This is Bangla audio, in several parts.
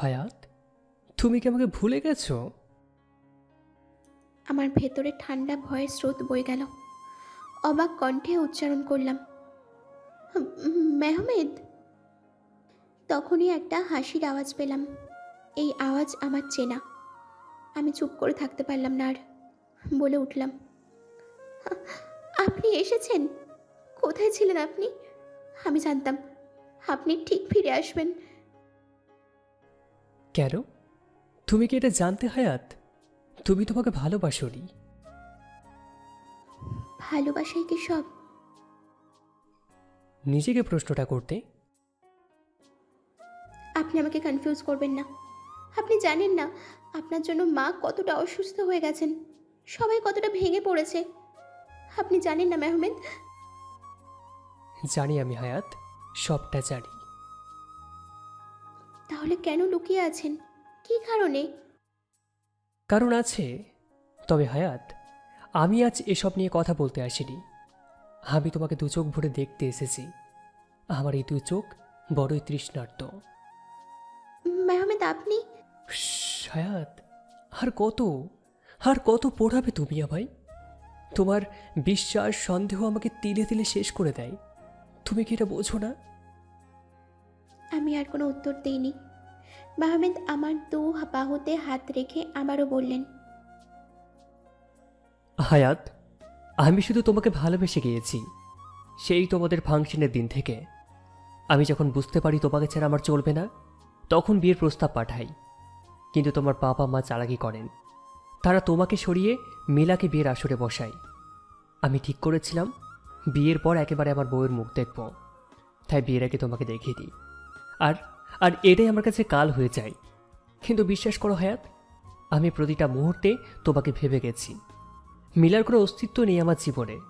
হায়াত? তুমি কি আমাকে ভুলে গেছো? আমার ভেতরে ঠান্ডা ভয়ের স্রোত বয়ে গেল। অবাক কণ্ঠে উচ্চারণ করলাম মেহমেদ? তখনই একটা হাসির আওয়াজ পেলাম। এই আওয়াজ আমার চেনা। আমি চুপ করে থাকতে পারলাম না আর বলে উঠলাম, আপনি এসেছেন? কোথায় ছিলেন আপনি? আমি জানতাম আপনি ঠিক ফিরে আসবেন। কেন? তুমি কি এটা জানতে হায়াত? তুমি তোমাকে ভালোবাসোনি। ভালোবাসাই কি সব? নিজেকে প্রশ্নটা করতে। আপনি আমাকে কনফিউজ করবেন না। আপনি জানেন না আপনার জন্য মা কতটা অসুস্থ হয়ে গেছেন। সবাই কতটা ভেঙে পড়েছে। আপনি জানেন না মেহমেদ? জানি আমি হায়াত সবটা জানি। তাহলে কেন লুকিয়ে আছেন? কি কারণে? কারণ আছে। তবে হায়াত আমি আজ এসব নিয়ে কথা বলতে আসিনি। আমি তোমাকে দু চোখ ভরে দেখতে এসেছি। আমার এই দু চোখ বড়ই তৃষ্ণার্ত। মেহমেদ আপনি? হায়াত আর কত? আর কত পড়াবে তুমি আমায়? তোমার বিশ্বাস সন্দেহ আমাকে তিলে তিলে শেষ করে দেয়। তুমি কি এটা বোঝো না? আমি আর কোনো উত্তর দেইনি। মেহমেদ আমার দু বাহুতে হাত রেখে আবারও বললেন, হায়াত, আমি শুধু তোমাকে ভালোবেসে গিয়েছি। সেই তোমাদের ফাংশনের দিন থেকে। আমি যখন বুঝতে পারি তোমাকে ছাড়া আমার চলবে না, তখন বিয়ের প্রস্তাব পাঠাই। কিন্তু তোমার বাবা মা চালাকি করেন। তারা তোমাকে সরিয়ে মিলাকে বিয়ের আসরে বসায়। আমি ঠিক করেছিলাম, বিয়ের পর একেবারে আমার বউয়ের মুখ দেখব। তাই বিয়ের আগে তোমাকে দেখিয়ে দিই। আর আর এটাই আমার কাছে কাল হয়ে যায়। কিন্তু বিশ্বাস করো হায়াত, আমি প্রতিটা মুহূর্তে তোমাকে ভেবে গেছি। মিলার কোনো অস্তিত্ব নেই আমার জীবনে।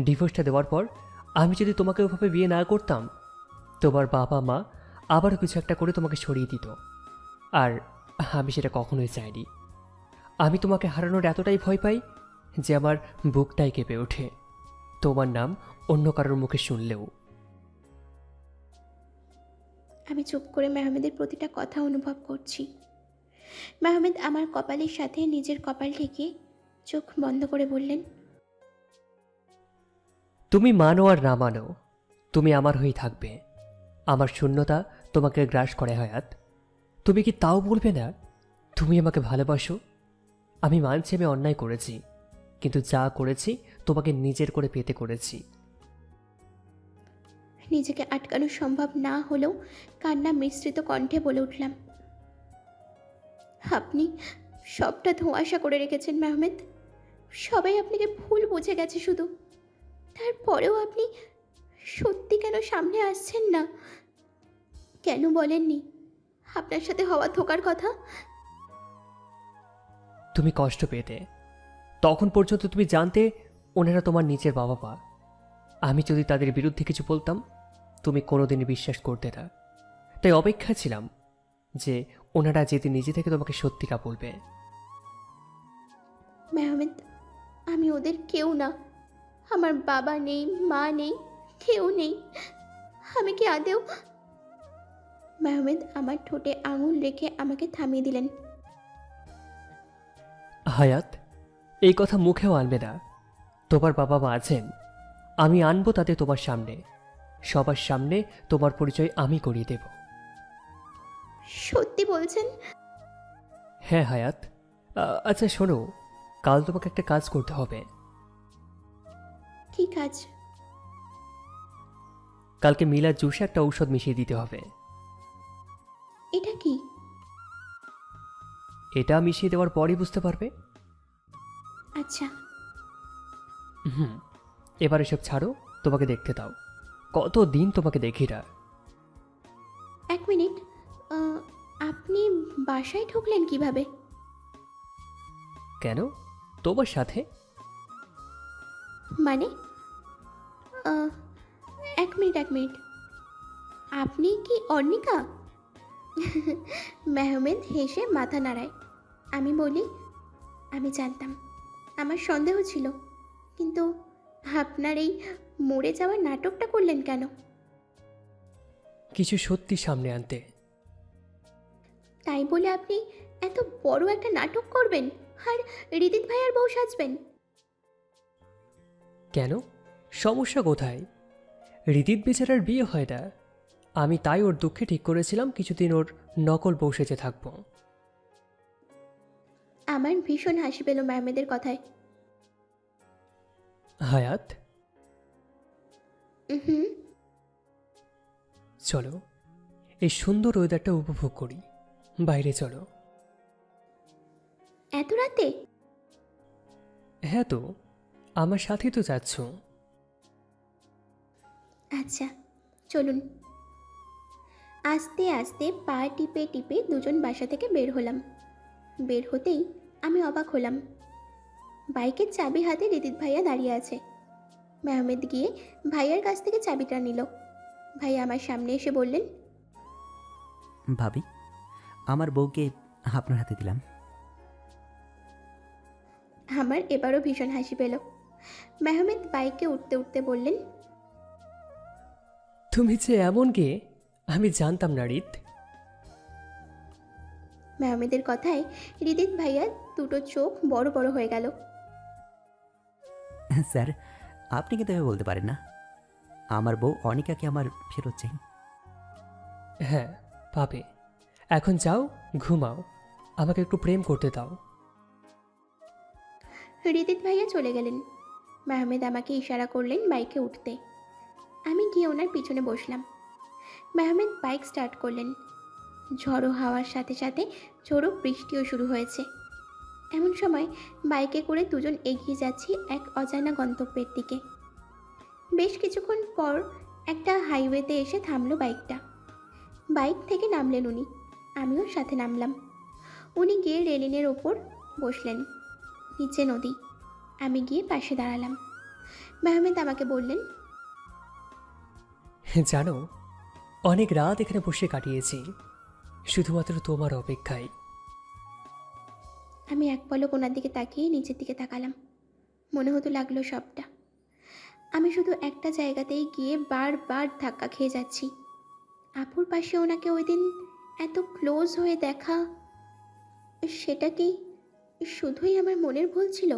ডিভোর্সটা দেওয়ার পর আমি যদি তোমাকে ওভাবে বিয়ে না করতাম, তোমার বাবা মা আবারও কিছু একটা করে তোমাকে সরিয়ে দিত। আর আমি সেটা কখনোই চাইনি। আমি তোমাকে হারানোর এতটাই ভয় পাই যে আমার বুকটাই কেঁপে ওঠে। তোমার নাম অন্য কারোর মুখে শুনলেও। আমি চুপ করে মেহমেদের প্রতিটা কথা অনুভব করছি। মেহমেদ আমার কপালের সাথে নিজের কপাল ঠেকিয়ে চোখ বন্ধ করে বললেন, তুমি মানো আর না মানো, তুমি আমার হয়েই থাকবে। আমার শূন্যতা তোমাকে গ্রাস করে হায়াত। তুমি কি তাও বলবে না, তুমি আমাকে ভালোবাসো? আমি মানছি আমি অন্যায় করেছি, কিন্তু যা করেছি তোমাকে নিজের করে পেতে করেছি। নিজেকে আটকানো সম্ভব না হলেও কান্না মিশ্রিত কণ্ঠে বলে উঠলাম, আপনি সবটা ধোঁয়াশা করে রেখেছেন, মেহমেদ। সবাই আপনাকে ভুল বুঝে গেছে শুধু। তারপরেও আপনি সত্যি কেন সামনে আসছেন না? কেন বলেননি? আপনার সাথে হওয়া ধোকার কথা? তুমি কষ্ট পেতে। তখন পর্যন্ত তুমি জানতে ওনারা তোমার নিচের বাবা মা আমি যদি তাদের বিরুদ্ধে কিছু বলতাম তুমি কোনোদিনই বিশ্বাস করতে না। তাই অপেক্ষা ছিলাম যে ওনারা যেতে নিজে থেকে তোমাকে সত্যিটা বলবে। মেহমেদ আমি ওদের কেউ না। আমার বাবা নেই মা নেই কেউ নেই। আমি কি আদেও মেহমেদ আমার ঠোঁটে আঙুল রেখে আমাকে থামিয়ে দিলেন। হায়াত এই কথা মুখেও আনবে না। তোমার বাবা মা আছেন। আমি আনব তাদের তোমার সামনে। সবার সামনে তোমার পরিচয় আমি করিয়ে দেব। সত্যি বলছেন? হ্যাঁ হায়াত। আ- আচ্ছা শোনো কাল তোমাকে একটা কাজ করতে হবে। কি কাজ? কালকে মিলার জুসে একটা ঔষধ মিশিয়ে দিতে হবে। এটা কি? এটা মিশিয়ে দেওয়ার পরই বুঝতে পারবে। আচ্ছা। হুম এবার এসব ছাড়ো তোমাকে দেখতে দাও। কত দিন তোমাকে দেখি না? এক মিনিট আহ, আপনি বাসায় ঢুকলেন কীভাবে? কেন? তোমার সাথে? মানে? আহ, এক মিনিট এক মিনিট। আপনি কি অর্ণিকা? মেহমেদ হেসে মাথা নাড়ায়। আমি বলি আমি জানতাম। আমার সন্দেহ ছিল কিন্তু আপনার এই মরে যাওয়ার নাটকটা করলেন কেন? কিছু সত্যি সামনে আনতে। তাই বলে আপনি এত বড় একটা নাটক করবেন আর রিদিত ভাইয়ার বউ সাজবেন? কেন? সমস্যা কোথায়? রিদিত বেচারার বিয়ে হয় না। আমি তাই ওর দুঃখে ঠিক করেছিলাম কিছুদিন ওর নকল বউ সেজে থাকব। আমার ভীষণ হাসি পেল ম্যামেদের কথায়। হায়াত? হুম চলো এই সুন্দর ওয়েদারটা উপভোগ করি। বাইরে চলো। এত রাতে? হ্যাঁ তো আমার সাথেই তো যাচ্ছ। আচ্ছা চলুন। আস্তে আস্তে পা টিপে টিপে দুজন বাসা থেকে বের হলাম। বের হতেই আমি অবাক হলাম। বাইকের চাবি হাতে রিদিত ভাইয়া দাঁড়িয়ে আছে। মেহমেদ গিয়ে ভাইয়ার কাছ থেকে চাবিটা নিল। ভাইয়া আমার সামনে এসে বললেন ভাবি আমার বউকে আপনার হাতে দিলাম। আমার এবারও ভীষণ হাসি পেল। মেহমেদ বাইকে উঠতে উঠতে বললেন তুমি যে এমন গে আমি জানতাম না রিত মেহমেদের কথায় রিদিত ভাইয়া দুটো চোখ বড় বড় হয়ে গেল। স্যার আপনি কিন্তু এভাবে বলতে পারেন না। আমার বউ অনিকাকে আমার ফেরত চাই। হ্যাঁ পাবে। এখন যাও ঘুমাও। আমাকে একটু প্রেম করতে দাও। রিদিত ভাইয়া চলে গেলেন। মেহমেদ আমাকে ইশারা করলেন বাইকে উঠতে। আমি গিয়ে ওনার পিছনে বসলাম। মেহমেদ বাইক স্টার্ট করলেন। ঝড়ো হাওয়ার সাথে সাথে ঝোড়ো বৃষ্টিও শুরু হয়েছে। এমন সময় বাইকে করে দুজন এগিয়ে যাচ্ছি এক অজানা গন্তব্যের দিকে। বেশ কিছুক্ষণ পর একটা হাইওয়েতে এসে থামলো বাইকটা। বাইক থেকে নামলেন উনি। আমিও সাথে নামলাম। উনি গিয়ে রেলিংয়ের ওপর বসলেন, নিচে নদী। আমি গিয়ে পাশে দাঁড়ালাম। মেহমেদ আমাকে বললেন, জানো, অনেক রাত এখানে বসে কাটিয়েছি। শুধুমাত্র তোমার অপেক্ষায়। আমি এক পলক ওনার দিকে তাকিয়ে নিচের দিকে তাকালাম। মনে হতো লাগল সবটা। আমি শুধু একটা জায়গাতেই গিয়ে বারবার ধাক্কা খেয়ে যাচ্ছি। আপুর পাশে ওনাকে ওই দিন এত ক্লোজ হয়ে দেখা, সেটা কি শুধুই আমার মনের ভুল ছিল?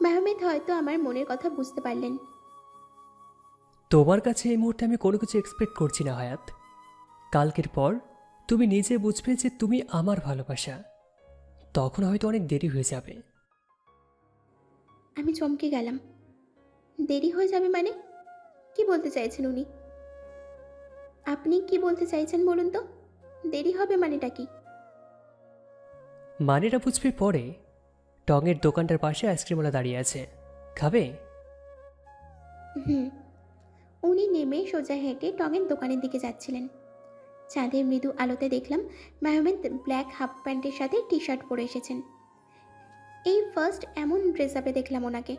মেহমেদ হয়তো আমার মনের কথা বুঝতে পারলেন। তোমার কাছে এই মুহূর্তে আমি কোনো কিছু এক্সপেক্ট করছি না, হায়াত। কালকের পর তুমি নিজে বুঝবে যে তুমি আমার ভালোবাসা। তখন হয়তো অনেক দেরি হয়ে যাবে। আমি চমকে গেলাম। দেরি হয়ে যাবে মানে? কি বলতে চাইছেন উনি? আপনি কি বলতে চাইছেন বলুন তো? দেরি হবে মানেটা কি? মানেটা বুঝবে পরে টঙের দোকানটার পাশে আইসক্রিমওয়ালা দাঁড়িয়ে আছে। খাবে? হুম। উনি নেমে সোজা হেঁটে টঙের দোকানের দিকে যাচ্ছিলেন। চাঁদের মৃদু আলোতে দেখলাম মেহমেদ ব্ল্যাক হাফ প্যান্টের সাথে টি শার্ট পরে এসেছেন। এই ফার্স্ট এমন ড্রেস আপে দেখলাম ওনাকে।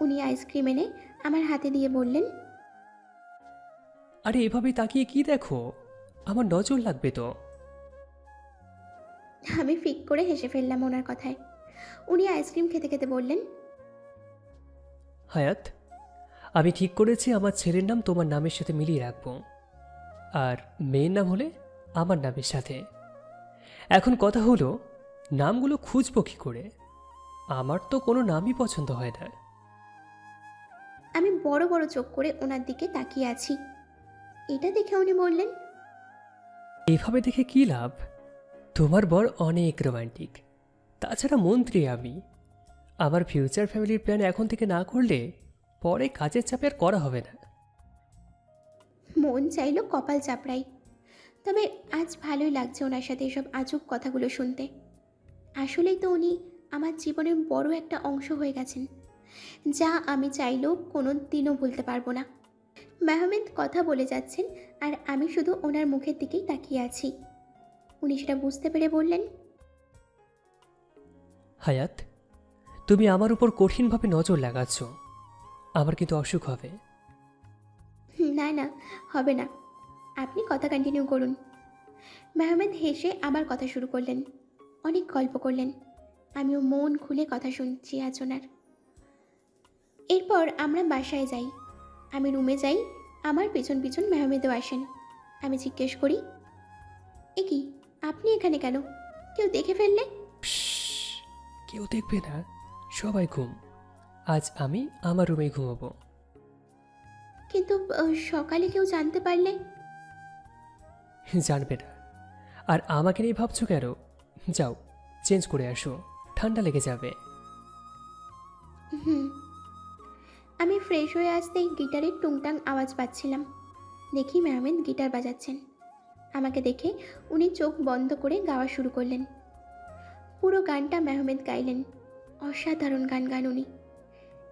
উনি আইসক্রিম এনে আমার হাতে দিয়ে বললেন আরে এভাবে তাকিয়ে কি দেখো? আমার নজর লাগবে তো। আমি ফিক করে হেসে ফেললাম ওনার কথায়। উনি আইসক্রিম খেতে খেতে বললেন হায়াত আমি ঠিক করেছি আমার ছেলের নাম তোমার নামের সাথে মিলিয়ে রাখব। আর মেয়ের নাম হলে আমার নামের সাথে। এখন কথা হলো নামগুলো খুঁজবো কী করে? আমার তো কোনো নামই পছন্দ হয় না। আমি বড় বড় চোখ করে ওনার দিকে তাকিয়ে আছি। এটা দেখে উনি বললেন এভাবে দেখে কি লাভ? তোমার বর অনেক রোমান্টিক। তাছাড়া মন্ত্রী আমি। আমার ফিউচার ফ্যামিলির প্ল্যান এখন থেকে না করলে পরে কাজের চাপে আর করা হবে না। মন চাইলো কপাল চাপড়াই। তবে আজ ভালোই লাগছে ওনার সাথে এসব আজব কথাগুলো শুনতে। আসলেই তো উনি আমার জীবনের বড় একটা অংশ হয়ে গেছেন। যা আমি চাইলেও কোনো দিনও ভুলতে পারব না। মেহমেদ কথা বলে যাচ্ছেন আর আমি শুধু ওনার মুখের দিকেই তাকিয়ে আছি। উনি সেটা বুঝতে পেরে বললেন হায়াত তুমি আমার উপর কঠিনভাবে নজর লাগাচ্ছ। আমার কিন্তু অসুখ হবে। "হুম, না না, হবে না। আপনি কথা কন্টিনিউ করুন। মেহমেদ হেসে আবার কথা শুরু করলেন। অনেক গল্প করলেন। আমিও মন খুলে কথা শুনছি আজ ওনার এরপর আমরা বাসায় যাই। আমি রুমে যাই, আমার পেছন পিছন মেহমেদও আসেন। আমি জিজ্ঞেস করি, এ কি, আপনি এখানে কেন? কেউ দেখে ফেললে? কেউ দেখবে না। সবাই ঘুম। আজ আমি আমার রুমেই ঘুমাবো। কিন্তু সকালে কেউ জানতে পারলে? জানবে না। আর আমাকে নিয়ে ভাবছ কেন? যাও চেঞ্জ করে আসো। ঠান্ডা লেগে যাবে। হুম। আমি ফ্রেশ হয়ে আসতেই গিটারের টুংটাং আওয়াজ পাচ্ছিলাম। দেখি মেহমেদ গিটার বাজাচ্ছেন। আমাকে দেখে উনি চোখ বন্ধ করে গাওয়া শুরু করলেন। পুরো গানটা মেহমেদ গাইলেন। অসাধারণ গান গান উনি।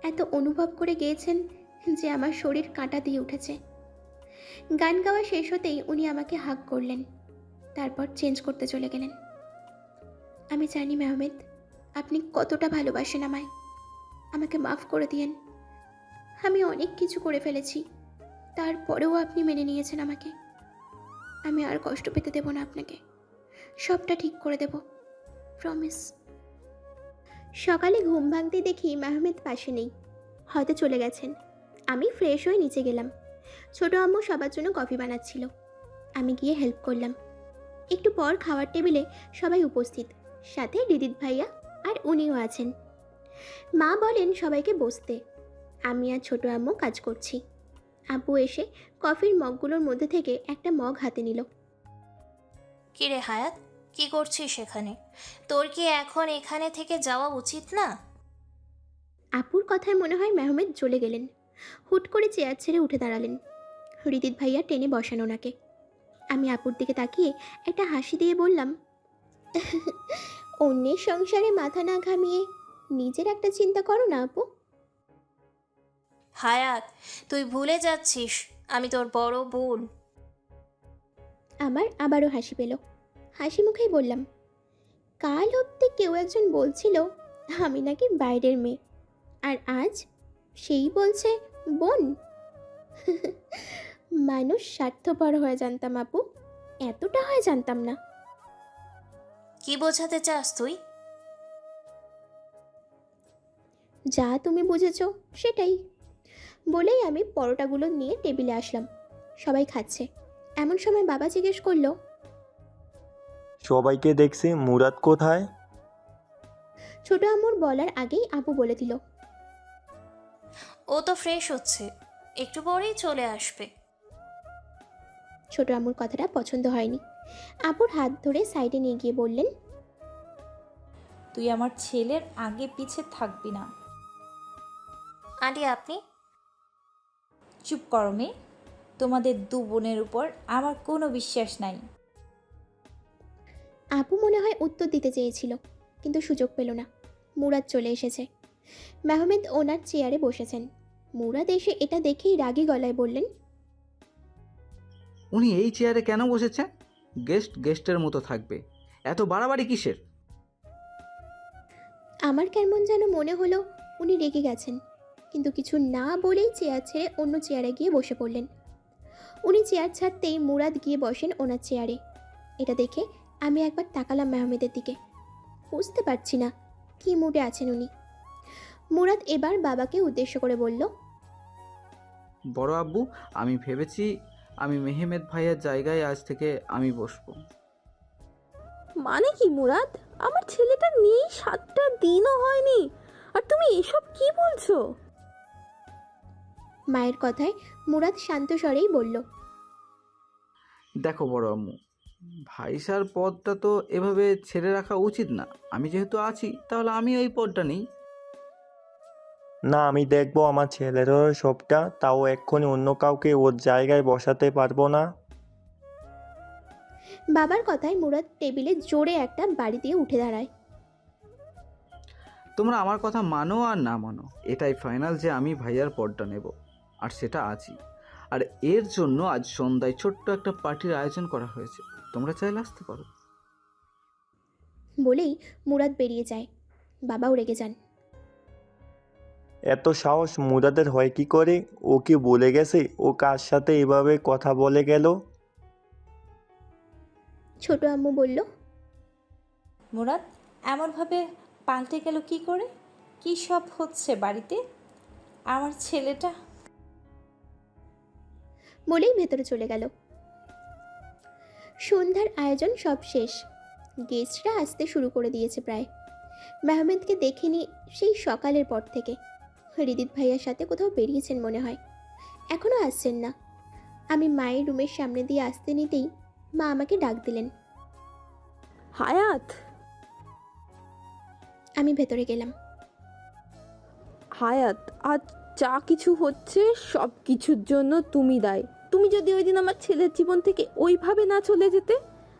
এত অনুভব করে গেয়েছেন যে আমার শরীর কাঁটা দিয়ে উঠেছে। গান গাওয়া শেষ হতেই উনি আমাকে হাক করলেন। তারপর চেঞ্জ করতে চলে গেলেন। আমি জানি মেহমেদ, আপনি কতটা ভালোবাসেন আমায়। আমাকে মাফ করে দিয়েন। আমি অনেক কিছু করে ফেলেছি। তারপরেও আপনি মেনে নিয়েছেন আমাকে। আমি আর কষ্ট পেতে দেব না আপনাকে। সবটা ঠিক করে দেব। প্রমিস সকালে ঘুম ভাঙতে দেখি মাহমেদ পাশে নেই। হয়তো চলে গেছেন। আমি ফ্রেশ হয়ে নিচে গেলাম। ছোট আম্মু সবার জন্য কফি বানাচ্ছিল। আমি গিয়ে হেল্প করলাম। একটু পর খাওয়ার টেবিলে সবাই উপস্থিত। সাথে দিদিত ভাইয়া আর উনিও আছেন। মা বলেন সবাইকে বসতে। আমি আর ছোট আম্মু কাজ করছি। আব্বু এসে কফির মগগুলোর মধ্যে থেকে একটা মগ হাতে নিল। কিরে হায়াত? কি করছিস সেখানে তোর কি এখন এখানে থেকে যাওয়া উচিত না? আপুর কথায় মনে হয় মেহমেদ চলে গেলেন। হুট করে চেয়ার ছেড়ে উঠে দাঁড়ালেন। হৃদিত ভাইয়া টেনে বসানো ওনাকে। আমি আপুর দিকে তাকিয়ে একটা হাসি দিয়ে বললাম অন্যের সংসারে মাথা না ঘামিয়ে নিজের একটা চিন্তা করো না আপু। হায়াত তুই ভুলে যাচ্ছিস আমি তোর বড় বোন। আমার আবারও হাসি পেল। হাসি মুখেই বললাম কাল অবধি কেউ একজন বলছিল আমি নাকি বাইরের মেয়ে। আর আজ সেই বলছে বোন? মানুষ স্বার্থপর হয়ে জানতাম আপু এতটা হয় জানতাম না। কি বোঝাতে চাস তুই? যা তুমি বুঝেছ সেটাই। বলেই আমি পরোটাগুলো নিয়ে টেবিলে আসলাম। সবাই খাচ্ছে। এমন সময় বাবা জিজ্ঞেস করল সবাইকে দেখছি মুরাদ কোথায়? ছোট আম্মুর বলার আগেই আপু বলে দিল ও তো ফ্রেশ হচ্ছে। একটু পরেই চলে আসবে। ছোট আমুর কথাটা পছন্দ হয়নি। আপুর হাত ধরে সাইডে নিয়ে গিয়ে বললেন তুই আমার ছেলের আগে পিছে থাকবি না। আন্টি আপনি? চুপ করো মেয়ে। তোমাদের দু বোনের উপর আমার কোনো বিশ্বাস নাই। আপু মনে হয় উত্তর দিতে চেয়েছিল কিন্তু সুযোগ পেল না। মুরাদ চলে এসেছে। মেহমেদ ওনার চেয়ারে বসেছেন। মুরাদ এসে এটা দেখেই রাগী গলায় বললেন উনি এই চেয়ারে কেন বসেছে গেস্ট গেস্টের মতো থাকবে। এত বাড়াবাড়ি কিসের? আমার কেমন যেন মনে হলো উনি রেগে গেছেন কিন্তু কিছু না বলেই চেয়ার ছেড়ে অন্য চেয়ারে গিয়ে বসে পড়লেন। উনি চেয়ার ছাড়তেই মুরাদ গিয়ে বসেন ওনার চেয়ারে। এটা দেখে আমি একবার তাকালাম মেহমেদের দিকে। বুঝতে পারছি না কী মুডে আছেন উনি। মুরাদ এবার বাবাকে উদ্দেশ্য করে বলল বড় আব্বু আমি ভেবেছি আমি মেহমেদ ভাইয়ের জায়গায় আজ থেকে আমি বসবো। মানে কি মুরাদ? আমার ছেলেটা নেই সাতটা দিনও হয়নি। আর তুমি এসব কি বলছো? মায়ের কথায় মুরাদ শান্ত স্বরেই বলল দেখো বড় আম্মু ভাইসার পদটা তো এভাবে ছেড়ে রাখা উচিত না। আমি যেহেতু আছি তাহলে আমি ওই পদটা নেই। না আমি দেখব আমার ছেলেরও সবটা তাও এক্ষুনি অন্য কাউকে ওর জায়গায় বসাতে পারব না। বাবার কথায় মুরাদ টেবিলে জোরে একটা বাড়ি দিয়ে উঠে দাঁড়ায়। তোমরা আমার কথা মানো আর না মানো এটাই ফাইনাল যে আমি ভাইয়ার পদটা নেব আর সেটা আছি আর এর জন্য আজ সন্ধ্যায় ছোট্ট একটা পার্টির আয়োজন করা হয়েছে তোমরা চাইলে আসতে পারো। বলেই মুরাদ বেরিয়ে যায়। বাবাও রেগে যান। এত সাহস মুরাদের হয় কি করে? ও কি বলে গেছে? ও কার সাথে এভাবে কথা বলে গেল? ছোট আম্মু বলল মুরাদ এমনভাবে পাল্টে গেল কি করে? কি সব হচ্ছে বাড়িতে? আমার ছেলেটা? বলেই ভেতরে চলে গেল। সন্ধ্যার আয়োজন সব শেষ। গেস্টরা আসতে শুরু করে দিয়েছে প্রায়। মেহমেদকে দেখিনি সেই সকালের পর থেকে। হৃদিত ভাইয়ার সাথে কোথাও বেরিয়েছেন মনে হয়। এখনও আসছেন না। আমি মায়ের রুমের সামনে দিয়ে আসতে নিতেই মা আমাকে ডাক দিলেন। হায়াত! আমি ভেতরে গেলাম। হায়াত আজ যা কিছু হচ্ছে সব কিছুর জন্য তুমি দায়। তুমি যদি ওই দিন আমার ছেলের জীবন থেকে ওইভাবে না চলে যেতে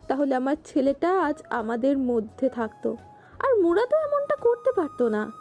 তাহলে আমার ছেলেটা আজ আমাদের মধ্যে থাকতো। আর মোরা তো এমনটা করতে পারতো না।